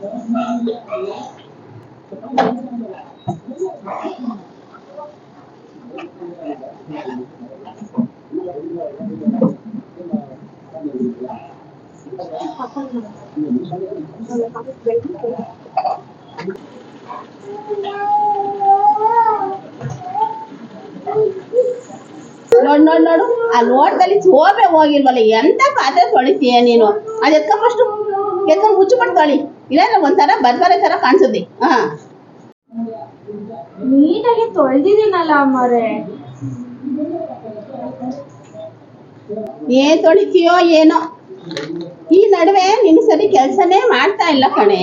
ನೋಡ್ ನೋಡ್, ನೋಡು. ಆ ಲೋಟದಲ್ಲಿ ಹೋಗ್ಬೇಕು ಹೋಗಿಲ್ವಲ್ಲ, ಎಂತ ಪಾತ್ರೆ ತೊಳಿತೀಯ ನೀನು? ಅದ್ ಎತ್ಕೊಂಡ್ ಫಸ್ಟ್ ಎತ್ಕೊಂಡ್ ಮುಚ್ಚಿಬಿಟ್ಟು ತೊಳಿ. ಇಲ್ಲಾಂದ್ರೆ ಒಂಥರ ಬರ್ಬರೆ ತರ ಕಾಣಿಸುತ್ತೆ. ಹಾ. ನೀಟಾಗಿ ತೊಳೆದಿದ್ದೀನಲ್ಲ ಮರೆ ಏನ್ ತೊಳಿತೀಯೋ ಏನೋ. ಈ ನಡುವೆ ನಿನ್ ಸರಿ ಕೆಲ್ಸನೇ ಮಾಡ್ತಾ ಇಲ್ಲ ಕಣೆ.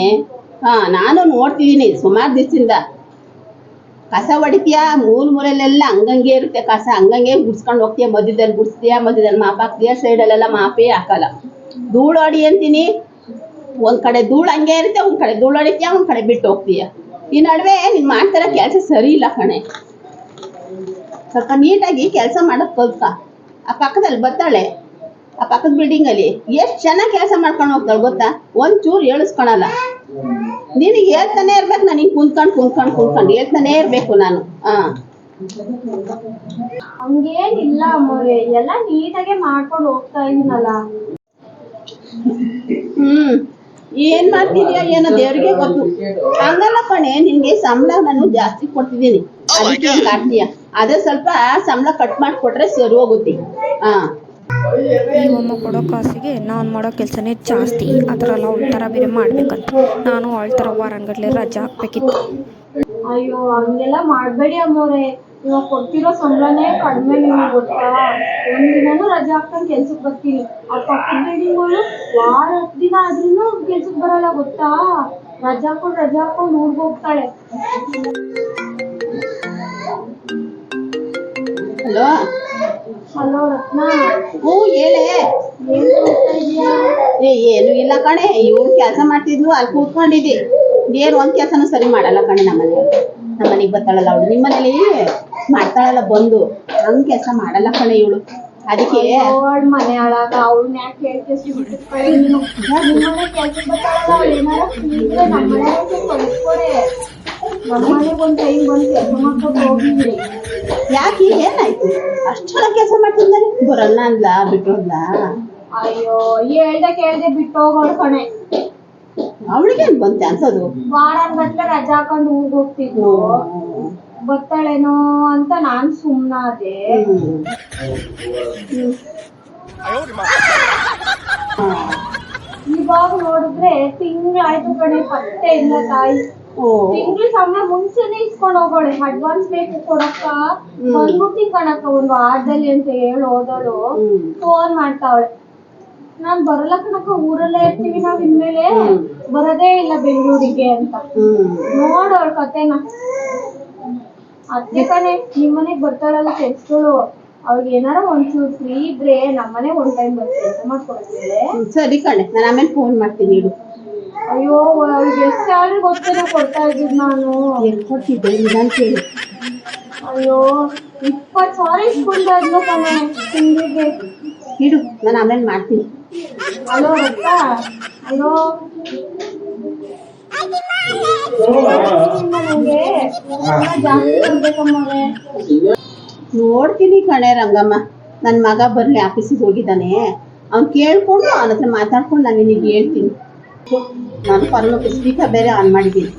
ಹಾ ನಾನು ನೋಡ್ತಿದೀನಿ ಸುಮಾರು ದಿವಸದಿಂದ. ಕಸ ಹೊಡಿತೀಯ ಮೂಲ ಮೂಲಲ್ಲೆಲ್ಲ ಹಂಗಂಗೆ ಇರುತ್ತೆ ಕಸ. ಹಂಗಂಗೆ ಗುಡ್ಸ್ಕೊಂಡು ಹೋಗ್ತೀಯ? ಮಧ್ಯದಲ್ಲಿ ಗುಡ್ಸ್ತೀಯ? ಮಧ್ಯದಲ್ಲಿ ಮಾಪ್ ಹಾಕ್ತೀಯ? ಸೈಡಲ್ಲೆಲ್ಲ ಮಾಪೇ ಹಾಕಲ್ಲ. ಧೂಳು ಹೊಡಿ ಅಂತೀನಿ. ಒಂದ್ ಕಡೆ ಧೂಳು ಹಂಗೆ ಇರುತ್ತೆ ಒಂದ್ ಕಡೆ ಧೂಳು ಹೊಡಿತೀಯ ಒಂದ್ ಕಡೆ ಬಿಟ್ಟು ಹೋಗ್ತೀಯ. ಈ ನಡುವೆ ನೀನ್ ಮಾಡ್ತಾರ ಕೆಲಸ ಸರಿ ಇಲ್ಲ ಕಣೆ. ಸ್ವಲ್ಪ ನೀಟಾಗಿ ಕೆಲಸ ಮಾಡೋದ್ ಕಲ್ಕ ಆ ಪಕ್ಕದಲ್ಲಿ ಬರ್ತಾಳೆ. ಆ ಪಕ್ಕದ ಬಿಲ್ಡಿಂಗ್ ಅಲ್ಲಿ ಎಷ್ಟ್ ಚೆನ್ನಾಗಿ ಕೆಲಸ ಮಾಡ್ಕೊಂಡು ಹೋಗ್ತಾಳೆ ಗೊತ್ತಾ? ಒಂದ್ ಚೂರು ಹೇಳಿಸ್ಕೊಳಲ್ಲ ನಿನಗೆ ಹೇಳ್ತಾನೆ ಇರ್ಬೇಕು ನಾನು ಹಿಂಗ್ ಕುಂತ್ಕೊಂಡು ಕುಂತ್ಕೊಂಡು ಕುಂತ್ಕೊಂಡು ಹೇಳ್ತಾನೆ ಇರ್ಬೇಕು ನಾನು. ಹಾ ಹಂಗೇನಿಲ್ಲ ಅಮ್ಮರೇ ಎಲ್ಲ ನೀಟಾಗೆ ಮಾಡ್ಕೊಂಡು ಹೋಗ್ತಾ ಇದೀನಲ್ಲ ಹ್ಮ್. ಏನ್ ಮಾಡ್ತಿದ್ಯಾ ಏನೋ ದೇವ್ರಿಗೆ ಗೊತ್ತು. ಹಂಗಲ್ಲ ಕಣೆ ನಿನ್ಗೆ ಸಂಬಳ ನಾನು ಜಾಸ್ತಿ ಕೊಡ್ತಿದ್ದೀನಿ. ಅದಕ್ಕೆ ಕಾಡ್ತೀಯ ಅದೇ ಸ್ವಲ್ಪ ಸಂಬಳ ಕಟ್ ಮಾಡ್ಕೊಟ್ರೆ ಸರಿ ಹೋಗುತ್ತೆ. ಹಾ. ನಮ್ಮಮ್ಮ ಕೊಡೋ ಕಾಸಿಗೆ ನಾನು ಮಾಡೋ ಕೆಲಸನೇ ಜಾಸ್ತಿ. ಆ ಥರ ಎಲ್ಲ ಅವಳ ಥರ ಬೇರೆ ಮಾಡ್ಬೇಕಂತ. ನಾನು ಅವಳ ಥರ ವಾರಗಟ್ಲೆ ರಜಾ ಹಾಕ್ಬೇಕಿತ್ತು. ಅಯ್ಯೋ ಹಂಗೆಲ್ಲ ಮಾಡಬೇಡಿ ಅಮ್ಮವ್ರೆ. ಇವಾಗ ಕೊಡ್ತಿರೋ ಸಂಬಳನೇ ಕಡಿಮೆ ನಿಮ್ಗೆ ಗೊತ್ತಾ? ಒಂದಿನನೂ ರಜೆ ಹಾಕ್ಕೊಂಡು ಕೆಲ್ಸಕ್ಕೆ ಬರ್ತೀನಿ. ಆ ಪಕ್ಕದ ಬಿಲ್ಡಿಂಗ್ಗಳು ವಾರ ಹತ್ತು ದಿನ ಆದ್ರೂ ಕೆಲ್ಸಕ್ಕೆ ಬರಲ್ಲ ಗೊತ್ತಾ? ರಜಾ ಹಾಕೊಂಡು ರಜಾ ಹಾಕೊಂಡು ಊರ್ಗ್ ಹೋಗ್ತಾಳೆ. ಹಲೋ? ಹಲೋ ರತ್ನ. ಹ್ಞೂ ಹೇಳೇ. ಏನ್ ಮಾಡ್ತಾ ಇದೀಯಾ? ಏ ಏನು ಇಲ್ಲ ಕಣೆ. ಇವ್ರು ಕೆಲಸ ಮಾಡ್ತಿದ್ಲು ಅಲ್ಲಿ ಕೂತ್ಕೊಂಡಿದ್ದೆ. ಏನು ಒಂದ್ ಕೆಲಸನೂ ಸರಿ ಮಾಡಲ್ಲ ಕಣೆ ನಮ್ಮನೆ. ನಮ್ಮ ಮನೆಗೆ ಬರ್ತಾಳಲ್ಲ ಅವಳು. ನಿಮ್ಮ ಮನೇಲಿ ಮಾಡ್ತಾಳಲ್ಲ ಬಂದು. ಹಂಗ್ ಕೆಲಸ ಮಾಡಲ್ಲ ಕಣೆ ಇವಳು. ಅದಕ್ಕೆ? ದೊಡ್ಡ ಮನೆ ಹಾಳಾಗ ಅವ್ಳನ್ನ ಯಾಕೆ ಹೇಳ್ತೀಯ ಸುಮ್ನೆ ನೀನು ನಿಮ್ಮನೆ ಕೆಲ್ಸಕ್ಕೆ ಬರ್ತಾಳಲ್ಲ ಅವಳು ಏನಾರ ಇದ್ರೆ ನಮ್ಮನೆ ಕಳಿಸ್ಕೊಡೆ ನಮ್ಮನೆಗೆ ಒಂದ್ ಟೈಮ್ ಬಂದು ಕೆಲಸ ಮಾಡ್ಕೊಂಡು ಹೋಗಿದ್ರಿ ಯಾಕೆ ಏನಾಯ್ತು? ಅಷ್ಟೆಲ್ಲ ಕೆಲಸ ಮಾಡ್ತಿದ್ದಾರೆ ಬರಲ್ಲ ಅಂದ್ಲ ಬಿಟ್ಟೋದ್ಲ ಅಯ್ಯೋ ಹೇಳ್ದೆ ಕೇಳ್ದೆ ಬಿಟ್ಟೋಗೋಳ್ ಕಣೆ. ಅವಳಿಗೆ ಬಂತೆ ಅನ್ಸೋದು? ವಾರ ಗಟ್ಲೆ ರಜಾ ಹಾಕೊಂಡು ಊರ್ಗ್ ಹೋಗ್ತಿದ್ವು ಬರ್ತಾಳೇನೋ ಅಂತ ನಾನ್ ಸುಮ್ನಾದೆ ಹ್ಮ್. ಇವಾಗ ನೋಡಿದ್ರೆ ತಿಂಗ್ಳಾಯ್ತು ಕಣೆ ಪತ್ತೆ ಇಲ್ಲ ತಾಯಿ. ತಿಂಗ್ಳು ಸಂಬಳ ಮುಂಚೆನೆ ಇಸ್ಕೊಂಡ್ ಹೋಗೋಳೆ. ಅಡ್ವಾನ್ಸ್ ಬೇಕು ಕೊಡಕ್ಕ ಬಂದ್ಬಿಟ್ಟಿ ಕಣಕ್ಕ ಒಂದು ವಾರದಲ್ಲಿ ಅಂತ ಹೇಳಿ ಹೋದಳು. ಫೋನ್ ಮಾಡ್ತಾವಳೆ. ನಾನ್ ಬರಲ್ಲ ಕಣಕ್ಕ ಊರಲ್ಲೇ ಇರ್ತೀವಿ ನಾವ್ ಇನ್ಮೇಲೆ. ಬರೋದೇ ಇಲ್ಲ ಬೆಂಗಳೂರಿಗೆ ಅಂತ. ಹ್ಮ್. ನೋಡು ಅವ್ಳ ಕತೆನ. ಅದ್ಕೆ ಕಣೆ ನಿಮ್ಮನೆಗ್ ಬರ್ತಾಳಲ್ಲ ಕೆಲ್ಸಗಳು ಅವ್ಳಿಗೆ ಏನಾರ ಒಂಚೂರು ಫ್ರೀ ಇದ್ರೆ ನಮ್ಮನೆ ಒಂದ್ ಟೈಮ್ ಬಂದು ಕೆಲಸ ಮಾಡ್ಕೊಡ್ತಿದ್ದೆ ಸರಿ ಕಣೆ ನಾನು ಆಮೇಲೆ ಫೋನ್ ಮಾಡ್ತೀನಿ ಇಡು. ಅಯ್ಯೋ ಅವ್ರಿಗೆ ಎಷ್ಟು ಸ್ಯಾಲ್ರಿ ಗೊತ್ತೇನೋ ಕೊಡ್ತಾ ಇದ್ದೀನಿ ನಾನು. ಎಲ್ಲಿ ಕೊಡ್ತಿದ್ದೆ? ನಿಧಾನ ಕೇಳಿ. ಅಯ್ಯೋ ಇಪ್ಪತ್ತು ಸಾವಿರ ಇಸ್ಕೊಂಡಾದ್ಲು ಕಣೆ ತಿಂಗಳಿಗೆ ಇಡು ನಾನು ಆಮೇಲೆ ಮಾಡ್ತೀನಿ. ಅಲೋ ರಕ್ಕ ಅಲೋ. ನಂಗೆ? ಜಾಸ್ತಿ ಕೊಡ್ಬೇಕಮ್ಮವ್ರೆ ನೋಡ್ತೀನಿ ಕಣೆ ರಂಗಮ್ಮ. ನನ್ನ ಮಗ ಬರಲಿ ಆಫೀಸಿಗೆ ಹೋಗಿದ್ದಾನೆ. ಅವ್ನು ಕೇಳ್ಕೊಂಡು ಅವನ ಹತ್ರ ಮಾತಾಡ್ಕೊಂಡು ನಾನು ನಿನಗೆ ಹೇಳ್ತೀನಿ. ನಾನು ಪರಲೋಕ ಸ್ಪೀಕರ್ ಬೇರೆ ಆನ್ ಮಾಡಿದ್ದೀನಿ.